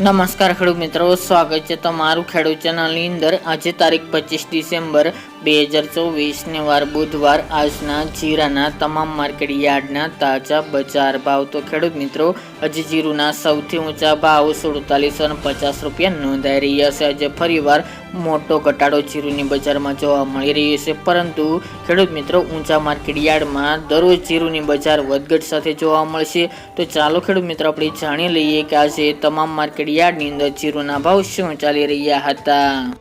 નમસ્કાર ખેડૂત મિત્રો, સ્વાગત છે તમારું ખેડૂત ચેનલની અંદર. આજે તારીખ પચીસ ડિસેમ્બર બે હજાર ચોવીસને વાર બુધવાર આજના જીરાના તમામ માર્કેટ યાર્ડના તાજા બજાર ભાવ. તો ખેડૂત મિત્રો હજી જીરુના સૌથી ઊંચા ભાવ સુડતાલીસો પચાસ રૂપિયા નોંધાઈ રહ્યા છે. આજે ફરીવાર મોટો ઘટાડો જીરુની બજારમાં જોવા મળી રહ્યો છે. પરંતુ ખેડૂત મિત્રો, ઊંચા માર્કેટ યાર્ડમાં દરરોજ જીરુની બજાર વધઘટ સાથે જોવા મળશે. તો ચાલો ખેડૂત મિત્રો, આપણે જાણી લઈએ કે આજે તમામ માર્કેટ યાર્ડની અંદર જીરુના ભાવ શું ચાલી રહ્યા હતા.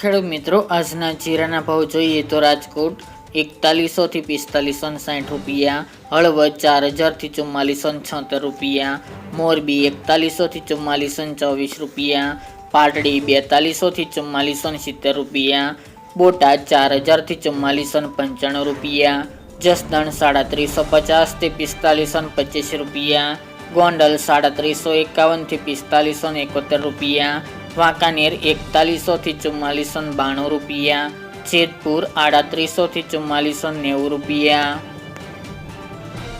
ખેડૂત મિત્રો, આજના જીરાના ભાવ જોઈએ તો રાજકોટ એકતાલીસોથી પિસ્તાલીસો સાઠ રૂપિયા, હળવદ ચાર હજારથી ચુમ્માલીસો છોતેર રૂપિયા, મોરબી એકતાલીસોથી ચુમ્માલીસો ચોવીસ રૂપિયા પાટડી બેતાલીસો થી ચુમ્માલીસો ને સિત્તેર રૂપિયા, બોટાદ ચાર હજારથી ચુમ્માલીસો ને પંચાણું રૂપિયા, જસદણ સાડત્રીસો પચાસથી પિસ્તાલીસો ને પચીસ રૂપિયા, ગોંડલ સાડત્રીસો એકાવનથી પિસ્તાલીસો ને એકોતેર રૂપિયા, વાંકાનેર એકતાલીસો થી ચુમ્માલીસો ને બાણું રૂપિયા, જેતપુર આડત્રીસો થી ચુમ્માલીસો ને નેવું રૂપિયા,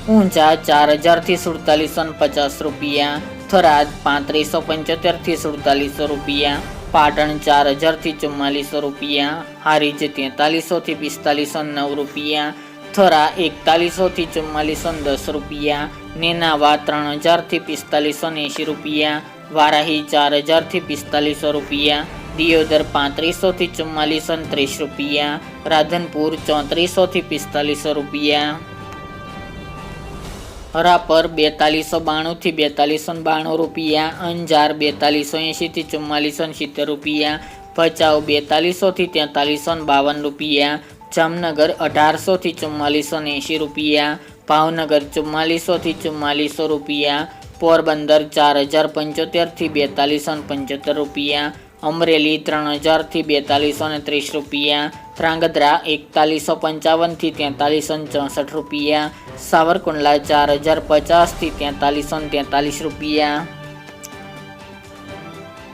ઊંઝા ચાર હજારથી સુડતાલીસો ને પચાસ રૂપિયા થરાદ પાંત્રીસો પંચોતેરથી સુડતાલીસો રૂપિયા, પાટણ ચાર હજારથી ચુમ્માલીસો રૂપિયા, હારીજ તેતાલીસોથી પિસ્તાલીસો નવ રૂપિયા, થરા એકતાલીસોથી ચુમ્માલીસો દસ રૂપિયા, નેનાવા ત્રણ હજારથી પિસ્તાલીસો એંશી રૂપિયા, વારાહી ચાર હજારથી પિસ્તાલીસો રૂપિયા, દિયોદર પાંત્રીસોથી ચુમ્માલીસો ત્રીસ રૂપિયા, રાધનપુર ચોત્રીસોથી પિસ્તાલીસો રૂપિયા. હરાપર બેતાલીસો બાણું થી બેતાલીસો બાણું રૂપિયા, અંજાર બેતાલીસો એંશી થી ચુમ્માલીસો સિત્તેર રૂપિયા, ભચાઉ બેતાલીસો થી તેતાલીસો બાવન રૂપિયા, જામનગર અઢારસો થી ચુમ્માલીસો એંશી રૂપિયા, ભાવનગર ચુમ્માલીસો થી ચુમ્માલીસો રૂપિયા, પોરબંદર ચાર હજાર પંચોતેરથી બેતાલીસો પંચોતેર રૂપિયા અમરેલી ત્રણ હજારથી બેતાલીસો ને ત્રીસ રૂપિયા. ધ્રાંગધ્રા એકતાલીસો પંચાવનથી તેતાલીસો ને ચોસઠ રૂપિયા. સાવરકુંડલા ચાર હજાર પચાસથી તેતાલીસો ને તેતાલીસ રૂપિયા.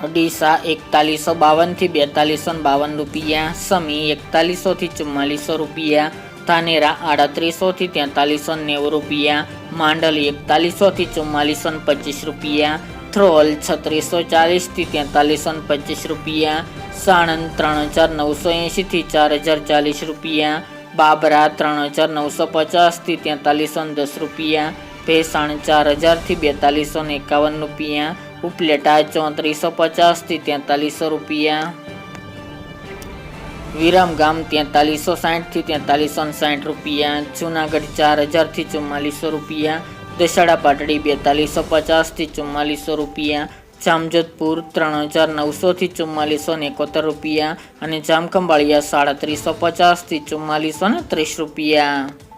અડીસા એકતાલીસો બાવનથી બેતાલીસો ને બાવન રૂપિયા. સમી એકતાલીસોથી ચુમ્માલીસો રૂપિયા. ધાનેરા આડત્રીસોથી તેતાલીસો નેવું રૂપિયા. માંડલ એકતાલીસો થી ચુમ્માલીસો પચીસ રૂપિયા. થ્રોલ છત્રીસો ચાલીસથી તેતાલીસો પચીસ રૂપિયા. સાણંદ ત્રણ હજાર નવસો એંશી થી ચાર હજાર ચાલીસ રૂપિયા. બાબરા ત્રણ હજાર નવસો પચાસથી તેતાલીસો દસ રૂપિયા. ભેસાણ ચાર હજારથી બેતાલીસો એકાવન રૂપિયા. ઉપલેટા ચોત્રીસો પચાસથી તેતાલીસો રૂપિયા. વિરમગામ તેતાલીસો સાઠથી તેતાલીસો સાઠ રૂપિયા, જુનાગઢ ચાર હજારથી ચુમ્માલીસો રૂપિયા દસાડા પાટડી બેતાલીસો પચાસથી ચુમ્માલીસો રૂપિયા, જામજોધપુર ત્રણ હજાર નવસોથી ચુમ્માલીસો ને એકોતેર રૂપિયા અને જામખંભાળિયા સાડત્રીસો પચાસથી ચુમ્માલીસો ને ત્રીસ રૂપિયા.